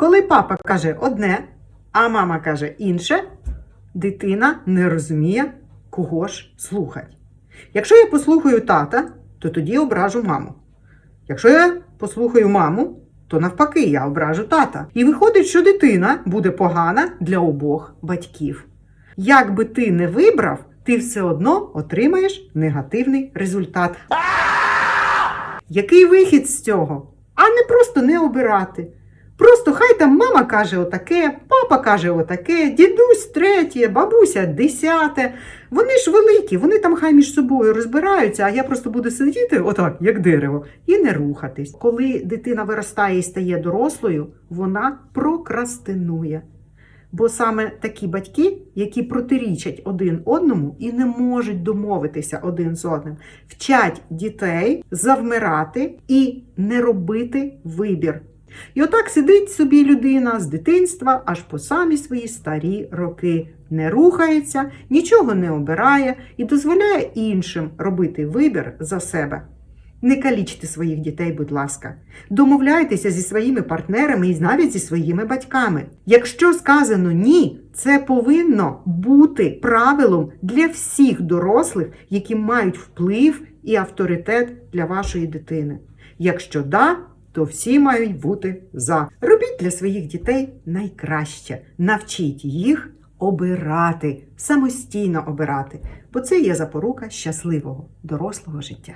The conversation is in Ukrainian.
Коли папа каже одне, а мама каже інше, дитина не розуміє, кого ж слухать. Якщо я послухаю тата, то тоді ображу маму. Якщо я послухаю маму, то навпаки я ображу тата. І виходить, що дитина буде погана для обох батьків. Як би ти не вибрав, ти все одно отримаєш негативний результат. Який вихід з цього? А не просто не обирати. Просто хай там мама каже отаке, папа каже отаке, дідусь третє, бабуся десяте. Вони ж великі, вони там хай між собою розбираються, а я просто буду сидіти отак, як дерево, і не рухатись. Коли дитина виростає і стає дорослою, вона прокрастинує. Бо саме такі батьки, які протирічать один одному і не можуть домовитися один з одним, вчать дітей завмирати і не робити вибір. І отак сидить собі людина з дитинства аж по самі свої старі роки, не рухається, нічого не обирає і дозволяє іншим робити вибір за себе. Не калічте своїх дітей, будь ласка. Домовляйтеся зі своїми партнерами і навіть зі своїми батьками. Якщо сказано ні, це повинно бути правилом для всіх дорослих, які мають вплив і авторитет для вашої дитини. Якщо да, то всі мають бути за. Робіть для своїх дітей найкраще. Навчіть їх обирати, самостійно обирати, бо це є запорука щасливого дорослого життя.